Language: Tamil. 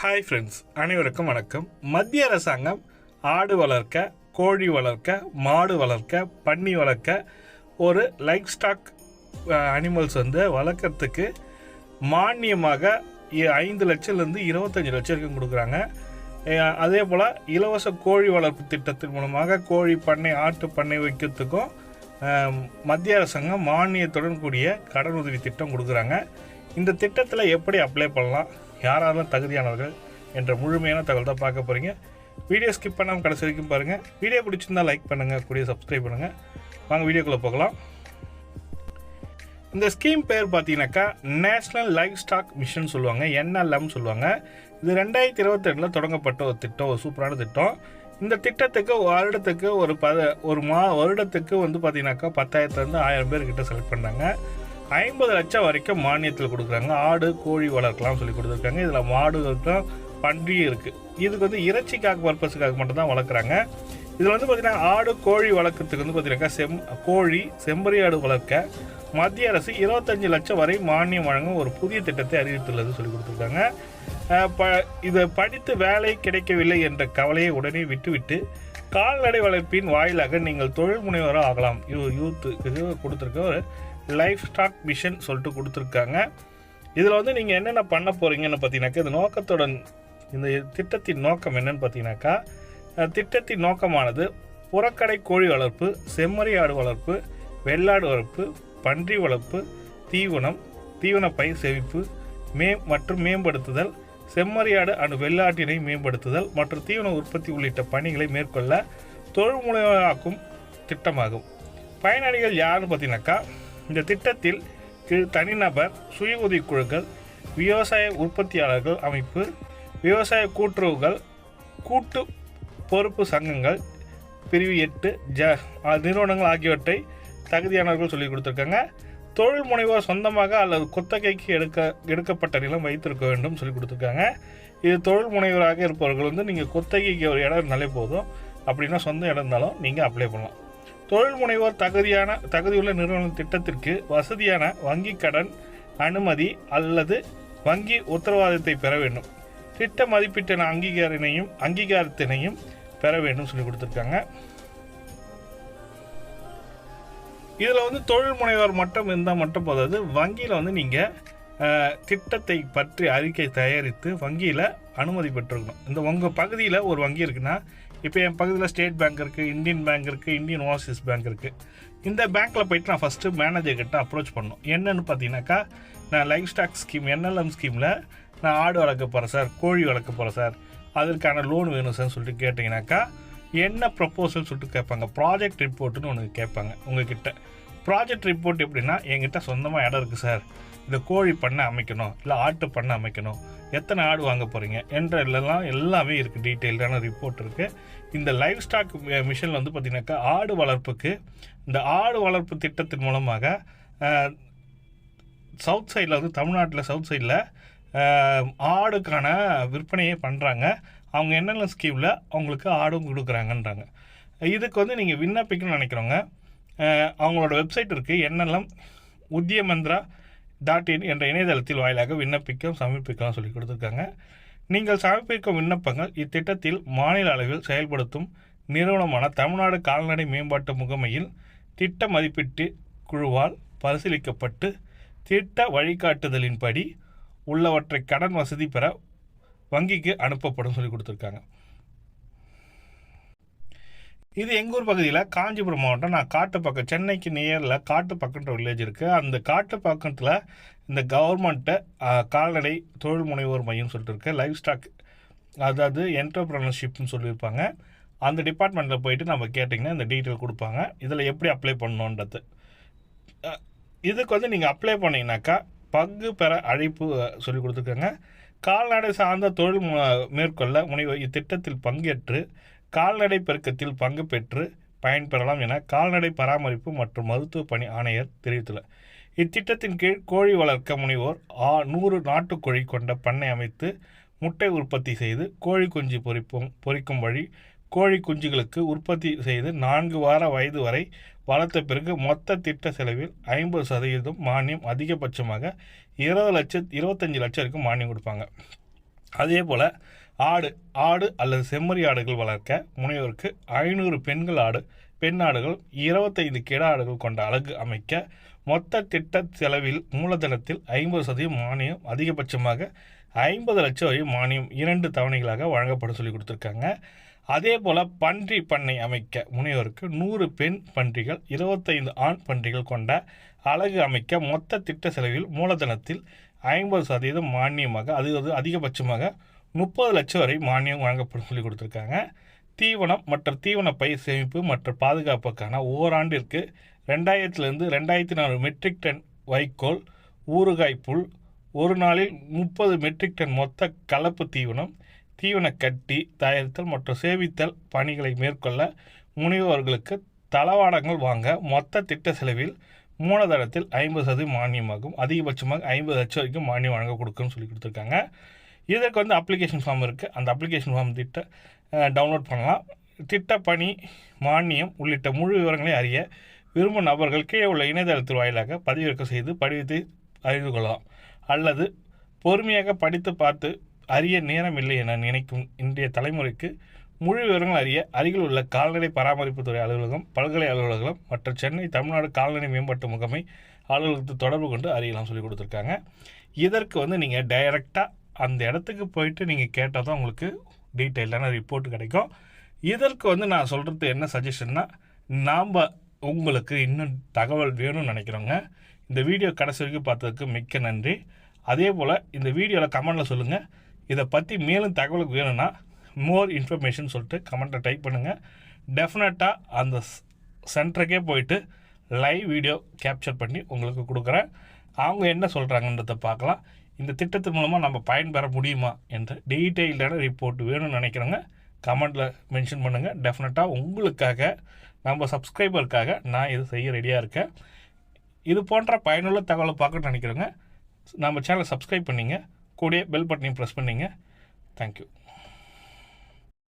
ஹாய் ஃப்ரெண்ட்ஸ் அனைவருக்கும் வணக்கம். மத்திய அரசாங்கம் ஆடு வளர்க்க கோழி வளர்க்க மாடு வளர்க்க பன்னி வளர்க்க ஒரு லைஃப் ஸ்டாக் அனிமல்ஸ் வந்து வளர்க்குறதுக்கு மானியமாக ஐந்து லட்சம்லேருந்து இருபத்தஞ்சி லட்சம் வரைக்கும் கொடுக்குறாங்க. அதே போல் இலவச கோழி வளர்ப்பு திட்டத்தின் மூலமாக கோழி பண்ணை ஆட்டு பண்ணை வைக்கிறதுக்கும் மத்திய அரசாங்கம் மானியத்துடன் கூடிய கடன் உதவி திட்டம் கொடுக்குறாங்க. இந்த திட்டத்தில் எப்படி அப்ளை பண்ணலாம்? யாராலும் தகுதியானவர்கள் என்ற முழுமையான தகவல் தான் பார்க்க போகிறீங்க வீடியோ ஸ்கிப் பண்ணாமல் கடைசி வரைக்கும் பாருங்கள் வீடியோ பிடிச்சிருந்தா லைக் பண்ணுங்கள் கூடிய சப்ஸ்கிரைப் பண்ணுங்கள் வாங்க வீடியோக்குள்ளே போகலாம். இந்த ஸ்கீம் பேர் பார்த்தீங்கன்னாக்கா நேஷ்னல் லைஃப் ஸ்டாக் மிஷன் சொல்லுவாங்க என்எல்எம் சொல்லுவாங்க. இது ரெண்டாயிரத்தி இருபத்தி ரெண்டில் தொடங்கப்பட்ட ஒரு திட்டம் ஒரு சூப்பரான திட்டம். இந்த திட்டத்துக்கு வருடத்துக்கு ஒரு பத ஒரு மா வருடத்துக்கு வந்து பார்த்தீங்கன்னாக்கா பத்தாயிரத்துலேருந்து ஆயிரம் பேர்கிட்ட செலக்ட் பண்ணாங்க. ஐம்பது லட்சம் வரைக்கும் மானியத்தில் கொடுக்குறாங்க. ஆடு கோழி வளர்க்கலாம் சொல்லி கொடுத்துருக்காங்க. இதில் மாடுகளுக்கும் பன்றியும் இருக்குது இதுக்கு வந்து இறைச்சிக்காக பர்பஸுக்காக மட்டும்தான் வளர்க்குறாங்க. இதில் வந்து பார்த்தீங்கன்னா ஆடு கோழி வளர்க்கறதுக்கு வந்து பார்த்தீங்கன்னா செம் கோழி செம்பரி ஆடு வளர்க்க மத்திய அரசு இருபத்தஞ்சு லட்சம் வரை மானியம் வழங்கும் ஒரு புதிய திட்டத்தை அறிவித்துள்ளது சொல்லி கொடுத்துருக்காங்க. ப இதை படித்து வேலை கிடைக்கவில்லை என்ற கவலையை உடனே விட்டுவிட்டு கால்நடை வளர்ப்பின் வாயிலாக நீங்கள் தொழில் முனைவராக ஆகலாம். யூ யூத்துக்கு கொடுத்துருக்க ஒரு லைஃப் ஸ்டாக் மிஷன் சொல்லிட்டு கொடுத்துருக்காங்க. இதில் வந்து நீங்கள் என்னென்ன பண்ண போகிறீங்கன்னு பார்த்தீங்கன்னாக்கா இந்த நோக்கத்துடன் இந்த திட்டத்தின் நோக்கம் என்னன்னு பார்த்தீங்கன்னாக்கா திட்டத்தின் நோக்கமானது புறக்கடை கோழி வளர்ப்பு செம்மறி ஆடு வளர்ப்பு வெள்ளாடு வளர்ப்பு பன்றி வளர்ப்பு தீவனம் தீவன பயிர் செவிப்பு மே மற்றும் மேம்படுத்துதல் செம்மறியாடு அணு வெள்ளாட்டினை மேம்படுத்துதல் மற்றும் தீவன உற்பத்தி உள்ளிட்ட பணிகளை மேற்கொள்ள தொழில்முனைவாக்கும் திட்டமாகும். பயனாளிகள் யாருன்னு பார்த்தீங்கன்னாக்கா இந்த திட்டத்தில் தனிநபர் சுய உதவிக்குழுக்கள் விவசாய உற்பத்தியாளர்கள் அமைப்பு விவசாய கூட்டுறவுகள் கூட்டு பொறுப்பு சங்கங்கள் பிரிவு எட்டு ஜ நிறுவனங்கள் ஆகியவற்றை தகுதியானவர்கள் சொல்லி கொடுத்துருக்காங்க. தொழில் முனைவோர் சொந்தமாக அல்லது குத்தகைக்கு எடுக்க எடுக்கப்பட்ட நிலம் வைத்திருக்க வேண்டும் சொல்லி கொடுத்துருக்காங்க. இது தொழில் முனைவராக இருப்பவர்கள் வந்து நீங்கள் குத்தகைக்கு ஒரு இடம் இருந்தாலே போதும். அப்படின்னா சொந்த இடம் இருந்தாலும் நீங்கள் அப்ளை பண்ணலாம். தொழில் முனைவோர் தகுதியான தகுதியுள்ள நிறுவன திட்டத்திற்கு வசதியான வங்கி கடன் அனுமதி அல்லது வங்கி உத்தரவாதத்தை பெற வேண்டும். திட்ட மதிப்பீட்டின அங்கீகாரனையும் அங்கீகாரத்தினையும் பெற வேண்டும் சொல்லி கொடுத்துருக்காங்க. இதில் வந்து தொழில் முனைவர் மட்டும் இருந்தால் மட்டும் போதாது. வங்கியில் வந்து நீங்கள் திட்டத்தை பற்றி அறிக்கை தயாரித்து வங்கியில் அனுமதி பெற்றுக்கணும். இந்த உங்கள் பகுதியில் ஒரு வங்கி இருக்குன்னா இப்போ என் பகுதியில் ஸ்டேட் பேங்க் இருக்குது இந்தியன் பேங்க் இருக்குது இந்தியன் ஓவர்சீஸ் பேங்க் இருக்குது இந்த பேங்க்கில் போயிட்டு நான் ஃபஸ்ட்டு மேனேஜர்கிட்ட அப்ரோச் பண்ணணும். என்னென்னு பார்த்தீங்கன்னாக்கா நான் லைஃப் ஸ்டாக் ஸ்கீம் என்எல்எம் ஸ்கீமில் நான் ஆடு வளர்க்க போகிறேன் சார் கோழி வளர்க்க போகிறேன் சார். அதற்கான லோன் வேணும் சார் சொல்லிட்டு கேட்டிங்கனாக்கா என்ன ப்ரப்போசல் சொல்லிட்டு கேட்பாங்க. ப்ராஜெக்ட் ரிப்போர்ட்டுன்னு ஒன்று கேட்பாங்க உங்ககிட்ட. ப்ராஜெக்ட் ரிப்போர்ட் எப்படின்னா என்கிட்ட சொந்தமாக இடம் இருக்குது சார் இந்த கோழி பண்ணை அமைக்கணும் இல்லை ஆட்டு பண்ணை அமைக்கணும். எத்தனை ஆடு வாங்க போகிறீங்க என்ற எல்லாம் எல்லாமே இருக்குது டீட்டெயில்டான ரிப்போர்ட் இருக்குது இந்த லைஃப் ஸ்டாக் மிஷனில் வந்து பார்த்திங்கனாக்கா ஆடு வளர்ப்புக்கு இந்த ஆடு வளர்ப்பு திட்டத்தின் மூலமாக சவுத் சைடில் வந்து தமிழ்நாட்டில் சவுத் சைடில் ஆடுக்கான விற்பனையே பண்ணுறாங்க அவங்க என்னென்ன ஸ்கீமில் அவங்களுக்கு ஆடும் கொடுக்குறாங்கன்றாங்க. இதுக்கு வந்து நீங்கள் விண்ணப்பிக்கணும்னு நினைக்கிறவங்க அவங்களோட வெப்சைட் இருக்குது என்னெல்லாம் உத்தியமந்திரா டாட் இன் என்ற இணையதளத்தில் வாயிலாக விண்ணப்பிக்கவும் சமர்ப்பிக்கலாம் சொல்லி கொடுத்துருக்காங்க. நீங்கள் சமர்ப்பிக்கும் விண்ணப்பங்கள் இத்திட்டத்தில் மாநில அளவில் செயல்படுத்தும் நிறுவனமான தமிழ்நாடு கால்நடை மேம்பாட்டு முகமையில் திட்ட மதிப்பீட்டு குழுவால் பரிசீலிக்கப்பட்டு திட்ட வழிகாட்டுதலின்படி உள்ளவற்றை கடன் வசதி பெற வங்கிக்கு அனுப்பப்படும் சொல்லி கொடுத்துருக்காங்க. இது எங்கூர் பகுதியில்? காஞ்சிபுரம் மாவட்டம். நான் காட்டுப்பாக்கம் சென்னைக்கு நியரில் காட்டுப்பாக்கன்ற வில்லேஜ் இருக்குது அந்த காட்டுப்பாக்கத்தில் இந்த கவர்மெண்ட்டு கால்நடை தொழில் முனைவோர் மையம்னு சொல்லிட்டு இருக்கு. லைஃப் ஸ்டாக் அதாவது என்டர்பிரனர்ஷிப்னு சொல்லியிருப்பாங்க. அந்த டிபார்ட்மெண்ட்டில் போயிட்டு நம்ம கேட்டிங்கன்னா இந்த டீட்டெயில் கொடுப்பாங்க. இதில் எப்படி அப்ளை பண்ணணுன்றது இதுக்கு வந்து நீங்கள் அப்ளை பண்ணிங்கனாக்கா பங்கு பெற அழைப்பு சொல்லி கொடுத்துருக்காங்க. கால்நடை சார்ந்த தொழில் மேற்கொள்ள முனைவு இத்திட்டத்தில் பங்கேற்று கால்நடை பெருக்கத்தில் பங்கு பெற்று பயன்பெறலாம் என கால்நடை பராமரிப்பு மற்றும் மருத்துவ பணி ஆணையர் தெரிவித்துள்ளார். இத்திட்டத்தின் கீழ் கோழி வளர்க்க முனைவோர் ஆ நூறு நாட்டுக்கோழி கொண்ட பண்ணை அமைத்து முட்டை உற்பத்தி செய்து கோழி குஞ்சு பொறிப்பும் பொரிக்கும் வழி கோழி குஞ்சுகளுக்கு உற்பத்தி செய்து நான்கு வார வயது வரை வளர்த்த பிறகு மொத்த திட்ட செலவில் ஐம்பது சதவீதம் மானியம் அதிகபட்சமாக இருபது லட்சம் இருபத்தஞ்சி லட்சம் வரைக்கும் மானியம் கொடுப்பாங்க. அதே போல் ஆடு ஆடு அல்லது செம்மறி ஆடுகள் வளர்க்க முனைவோருக்கு ஐநூறு பெண்கள் ஆடு பெண் ஆடுகள் இருபத்தைந்து கிடா ஆடுகள் கொண்ட அலகு அமைக்க மொத்த திட்ட செலவில் மூலதனத்தில் ஐம்பது சதவீதம் மானியம் அதிகபட்சமாக ஐம்பது லட்சம் வரை மானியம் இரண்டு தவணைகளாக வழங்கப்படும் சொல்லி கொடுத்துருக்காங்க. அதே போல் பன்றி பண்ணை அமைக்க முனைவோருக்கு நூறு பெண் பன்றிகள் இருபத்தைந்து ஆண் பன்றிகள் கொண்ட அலகு அமைக்க மொத்த திட்ட செலவில் மூலதனத்தில் ஐம்பது சதவீதம் மானியமாக அது அது அதிகபட்சமாக முப்பது லட்சம் வரை மானியம் வழங்கப்படும் சொல்லி கொடுத்துருக்காங்க. தீவனம் மற்ற தீவன பயிர் சேமிப்பு மற்ற பாதுகாப்புக்கான ஓராண்டிற்கு ரெண்டாயிரத்துலேருந்து ரெண்டாயிரத்தி நாலு மெட்ரிக் டன் வைக்கோல் ஊறுகாய் புல் ஒரு நாளில் முப்பது மெட்ரிக் டன் மொத்த கலப்பு தீவனம் தீவன கட்டி தயாரித்தல் மற்றும் சேவித்தல் பணிகளை மேற்கொள்ள முனைவோர்களுக்கு தளவாடங்கள் வாங்க மொத்த திட்ட செலவில் மூலதனத்தில் ஐம்பது சதவீதம் மானியமாகும். அதிகபட்சமாக ஐம்பது லட்சம் வரைக்கும் மானியம் வழங்க கொடுக்குன்னு சொல்லி கொடுத்துருக்காங்க. இதற்கு வந்து அப்ளிகேஷன் ஃபார்ம் இருக்குது அந்த அப்ளிகேஷன் ஃபார்ம் திட்ட டவுன்லோட் பண்ணலாம். திட்டப்பணி மானியம் உள்ளிட்ட முழு விவரங்களை அறிய விரும்பும் நபர்கள் கீழே உள்ள இணையதளத்தில் வாயிலாக பதிவிறக்கம் செய்து படிவத்தை அறிந்து கொள்ளலாம். அல்லது பொறுமையாக படித்து பார்த்து அறிய நேரமில்லை என நினைக்கும் இன்றைய தலைமுறைக்கு முழு விவரங்கள் அறிய அருகில் உள்ள கால்நடை பராமரிப்புத்துறை அலுவலகம் பல்கலை அலுவலகம் மற்றும் சென்னை தமிழ்நாடு கால்நடை மேம்பாட்டு முகமை அலுவலகத்தை தொடர்பு கொண்டு அறியலாம் சொல்லி கொடுத்துருக்காங்க. இதற்கு வந்து நீங்கள் டைரெக்டாக அந்த இடத்துக்கு போயிட்டு நீங்கள் கேட்டால் தான் உங்களுக்கு டீட்டெயிலான ரிப்போர்ட் கிடைக்கும். இதற்கு வந்து நான் சொல்கிறது என்ன சஜஷன்னா நாம் உங்களுக்கு இன்னும் தகவல் வேணும்னு நினைக்கிறோங்க இந்த வீடியோ கடைசி வரைக்கும் பார்த்ததுக்கு மிக்க நன்றி. அதே போல் இந்த வீடியோவில் கமெண்டில் சொல்லுங்கள் இதை பற்றி மேலும் தகவலுக்கு வேணும்னா மோர் இன்ஃபர்மேஷன் சொல்லிட்டு கமெண்ட்டை டைப் பண்ணுங்கள் டெஃபினட்டாக அந்த சென்டருக்கே போயிட்டு லைவ் வீடியோ கேப்சர் பண்ணி உங்களுக்கு கொடுக்குறேன். அவங்க என்ன சொல்கிறாங்கன்றதை பார்க்கலாம். இந்த திட்டத்தின் மூலமாக நம்ம பயன்பெற முடியுமா என்ற டீட்டெயில்டான ரிப்போர்ட் வேணும்னு நினைக்கிறவங்க கமெண்டில் மென்ஷன் பண்ணுங்கள் டெஃபினட்டாக உங்களுக்காக நம்ம சப்ஸ்கிரைபருக்காக நான் இது செய்ய ரெடியாக இருக்கேன். இது போன்ற பயனுள்ள தகவலை பார்க்கணும்னு நினைக்கிறவங்க நம்ம சேனலை சப்ஸ்கிரைப் பண்ணிங்க. கூடயே பெல் பட்டனையும் ப்ரெஸ் பண்ணிங்க. தேங்க்யூ